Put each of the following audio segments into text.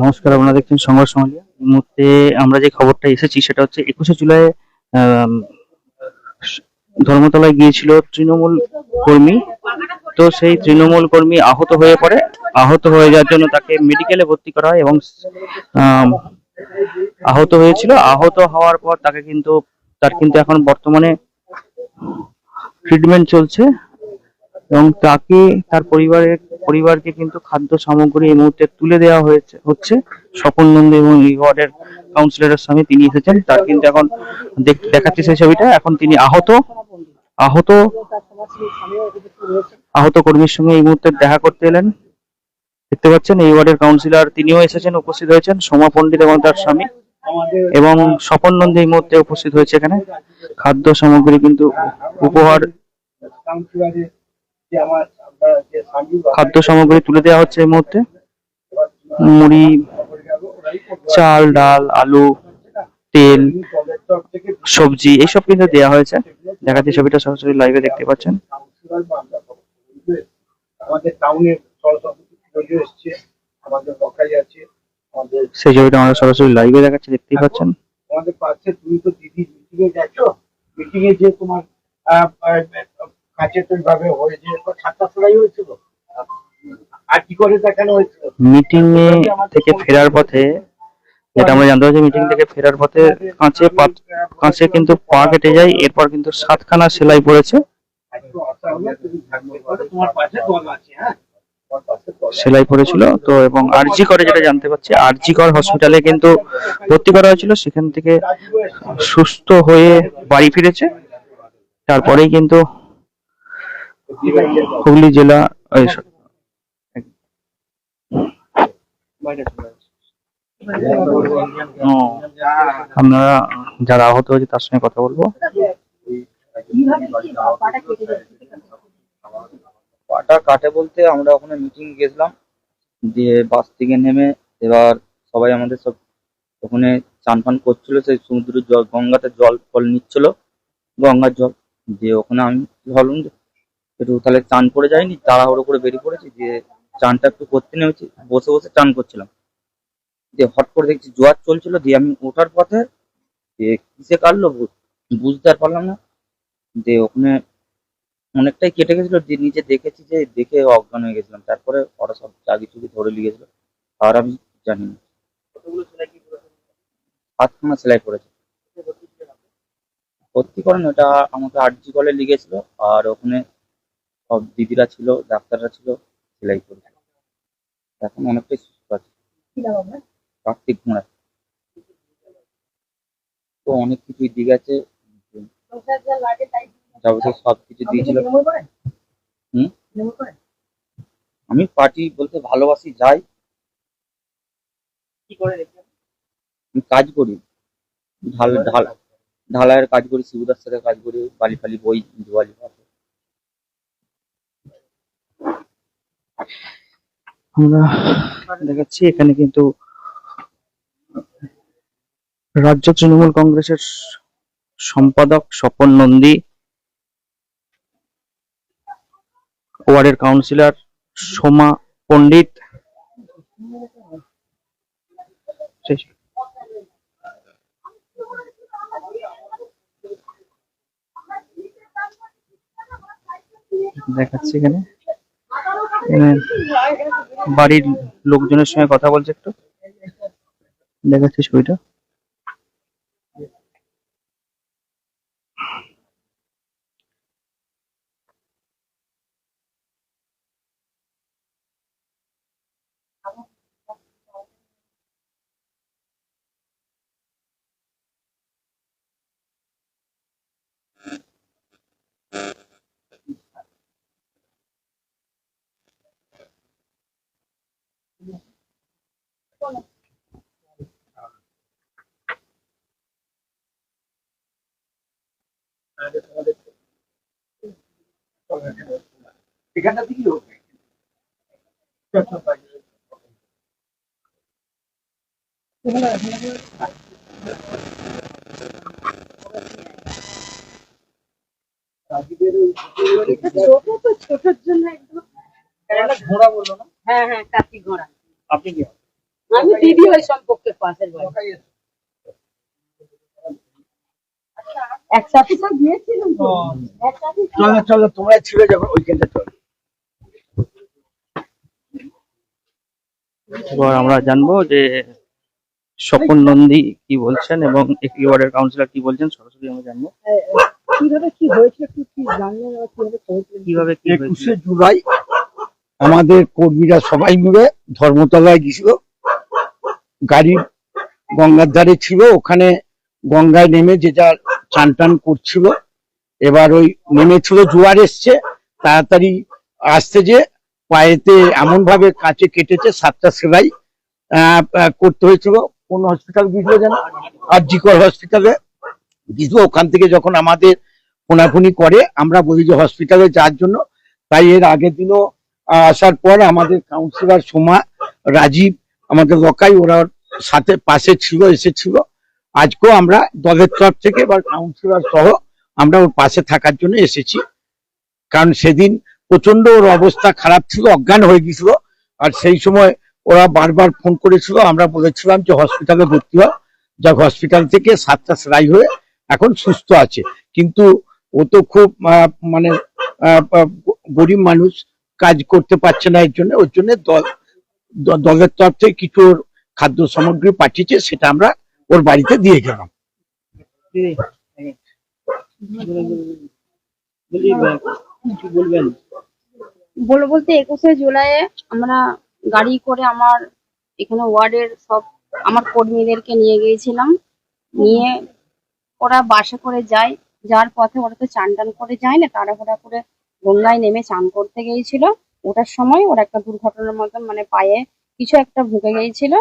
নমস্কার, আপনারা দেখছেন সংবাদ সমালিয়া এই মুহূর্তে আমরা যে খবরটা এসেছি, সেটা হচ্ছে একুশে জুলাই ধর্মতলায় গিয়েছিল তৃণমূল কর্মী। তো সেই তৃণমূল কর্মী আহত হয়ে পড়ে। আহত হয়ে যাওয়ার জন্য তাকে মেডিকেলে ভর্তি করা হয় এবং আহত হয়েছিল। আহত হওয়ার পর তাকে কিন্তু, তার কিন্তু এখন বর্তমানে ট্রিটমেন্ট চলছে। এবং তাকে, তার পরিবারের পরিবারকে কিন্তু খাদ্য সামগ্রী এই মুহূর্তে তুলে দেওয়া হয়েছে, হচ্ছে স্বপন নন্দী এবং এই ওয়ার্ডের কাউন্সিলরের সঙ্গে তিনি এসেছেন। তার কিন্তু এখন দেখ- দেখাচ্ছে সেই ছবিটা। এখন তিনি আহত আহত আহত কর্মীর সঙ্গে এই মুহূর্তে দেখা করতে এলেন। দেখতে পাচ্ছেন, এই ওয়ার্ডের কাউন্সিলর তিনিও এসেছেন, উপস্থিত হয়েছেন, সোমা পণ্ডিত এবং তার স্বামী এবং স্বপন নন্দী এই মুহূর্তে উপস্থিত হয়েছে এখানে। খাদ্য সামগ্রী কিন্তু উপহার খাদ্য সামগ্রী তুলে দেওয়া হচ্ছে এই মুহূর্তে। মুড়ি চাল ডাল আলু তেল সবজি এইসব কিন্তু দেওয়া হয়েছে। দেখা দেখাচ্ছি ছবিটা সরাসরি লাইভে দেখতে পাচ্ছেন। আমাদের টাউনের সরস্বতী এসছে আমাদের বকাই আছে আমাদের সেই ছবিটা আমরা সরাসরি লাইভে দেখাচ্ছি দেখতেই পাচ্ছেন। আমাদের পাশে তুমি তো দিদি মিটিং এ গেছো মিটিং এ যে তোমার কাছে তো এইভাবে হয়েছে সাতটার সময় হয়েছিল। আর কি করে দেখানো হয়েছিল? মিটিং এ থেকে ফেরার পথে যেটা আমরা জানতে পারছি মিটিং থেকে ফেরার পথে কাঁচে কাঁচে কিন্তু পা কেটে যায় এরপর কিন্তু সাতখানা সেলাই পড়েছে। হ্যাঁ। সেলাই পড়েছিল তো এবং আরজি করে যেটা জানতে পারছি আরজি কর হসপিটালে কিন্তু ভর্তি করা হয়েছিল সেখান থেকে সুস্থ হয়ে বাড়ি ফিরেছে। তারপরেই কিন্তু হুগলি জেলা আপনারা যারা আহত হয়েছে তার সঙ্গে কথা বলব। পাটা কাটে বলতে আমরা ওখানে মিটিং গেছিলাম দিয়ে বাস থেকে নেমে এবার সবাই আমাদের সব ওখানে চান ফান করছিল সেই সমুদ্রের জল গঙ্গাতে জল ফল নিচ্ছিল। গঙ্গার জল দিয়ে ওখানে আমি ভাবলাম যে একটু তাহলে চান করে যাইনি তাড়াহুড়ো করে বেরিয়ে পড়েছি দিয়ে চানটা একটু করতে নেমেছি বসে বসে চান করছিলাম। দিয়ে হট করে দেখছি জোয়ার চলছিল দিয়ে আমি ওঠার পথে দিয়ে কিসে কাটলো বুঝতে আর পারলাম না। দিয়ে ওখানে অনেকটাই কেটে গেছিল যে নিচে দেখেছি যে দেখে অজ্ঞান হয়ে গেছিলাম তারপরে ওরা সব চাগি চুগি ধরে নিয়ে গেছিল আর আমি জানি না হাতখানা সেলাই করেছে। ভর্তি করেন ওটা আমাকে আরজি কলে লিগেছিল আর ওখানে সব দিদিরা ছিল ডাক্তাররা ছিল সেলাই করেছে এখন অনেকটাই সুস্থ আছে। কার্তিক ঘোড়া তো অনেক কিছুই দিক আছে। যাবতীয় সব কিছু দিয়েছিল। হুম? আমি পার্টি বলতে ভালোবাসি যাই। আমি কাজ করি। ঢাল ঢাল ঢালাইয়ের কাজ করি শিবুদার সাথে কাজ করি বালি ফালি বই দুয়ালি আমরা দেখাচ্ছি, এখানে কিন্তু রাজ্য তৃণমূল কংগ্রেসের সম্পাদক স্বপন নন্দী, ওয়ার্ডের কাউন্সিলর সোমা পণ্ডিত। দেখাচ্ছি এখানে এখানে। বাড়ির লোকজনের সঙ্গে কথা বলছে একটু। দেখাচ্ছি ছবিটা? এখানটা ছোটর জন্য একদম একটা ঘোড়া বলল না হ্যাঁ হ্যাঁ ঘোড়া। আপনি কি? আমি দিদি ওই সম্পর্কে পাশের বাড়ি। একসাথে সব গিয়েছিলাম তো। একসাথে চলো চলো তোমরা ছিল যখন ওইখানটা চলো। এবার আমরা জানব যে স্বপন নন্দী কি বলছেন এবং ওয়ার্ডের কাউন্সিলর কি বলছেন সরাসরি আমরা জানব। কীভাবে কি হয়েছে একটু কি জানলেন কীভাবে কীভাবে কি একুশে জুলাই আমাদের কর্মীরা সবাই মিলে ধর্মতলায় গেছিল গাড়ি গঙ্গার ধারে ছিল ওখানে গঙ্গায় নেমে যে যা চান টান করছিল। এবার ওই নেমেছিল, জোয়ার এসছে। তাড়াতাড়ি আসতে যে পায়েতে এমন ভাবে কাঁচে কেটেছে, সাতটা সেলাই করতে হয়েছিল। কোন হসপিটাল গিয়েছিল যেন? আরজিকর হসপিটালে গিয়েছিল। ওখান থেকে যখন আমাদের ফোনাফুনি করে, আমরা বলি যে হসপিটালে যাওয়ার জন্য। তাই এর আগের দিনও আসার পর আমাদের কাউন্সিলর সোমা, রাজীব, আমাদের লোকাই ওরা সাথে, পাশে ছিল, এসেছিল। আজকেও আমরা দলের তরফ থেকে এবার কাউন্সিলর সহ আমরা ওর পাশে থাকার জন্য এসেছি। কারণ সেদিন প্রচণ্ড ওর অবস্থা খারাপ ছিল, অজ্ঞান হয়ে গেছিল আর সেই সময় ওরা বারবার ফোন করেছিল। আমরা বলেছিলাম যে হসপিটালে ভর্তি হয় যা হসপিটাল থেকে সাতটা সেলাই হয়ে এখন সুস্থ আছে। কিন্তু ও তো খুব মানে গরিব মানুষ, কাজ করতে পারছে না এর জন্য। ওর জন্য দল, দলের তরফ থেকে কিছু খাদ্য সামগ্রী পাঠিয়েছে, সেটা আমরা ওর বাড়িতে দিয়ে গেলাম বলব বলতে একুশে জুলাইয়ে আমরা গাড়ি করে আমার এখানে ওয়ার্ডের সব আমার কর্মীদেরকে নিয়ে গিয়েছিলাম। নিয়ে ওরা বাসে করে যায় যার পথে ওরা তো চান টান করে যায় না, তাড়াহুড়া করে গঙ্গায় নেমে চান করতে গিয়েছিল। ওটার সময় ওরা একটা দুর্ঘটনার মতন মানে পায়ে কিছু একটা ঢুকে গিয়েছিল।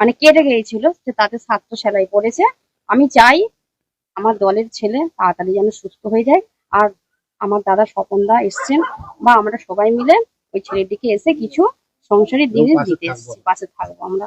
মানে কেটে গিয়েছিল যে তাদের ছাত্র সেলাই পড়েছে আমি চাই আমার দলের ছেলে তাড়াতাড়ি যেন সুস্থ হয়ে যায়। আর আমার দাদা স্বপনদা এসছেন বা আমরা সবাই মিলে ওই ছেলেটিকে এসে কিছু সংসারের দিনে দিতে এসছি পাশে থাকব আমরা।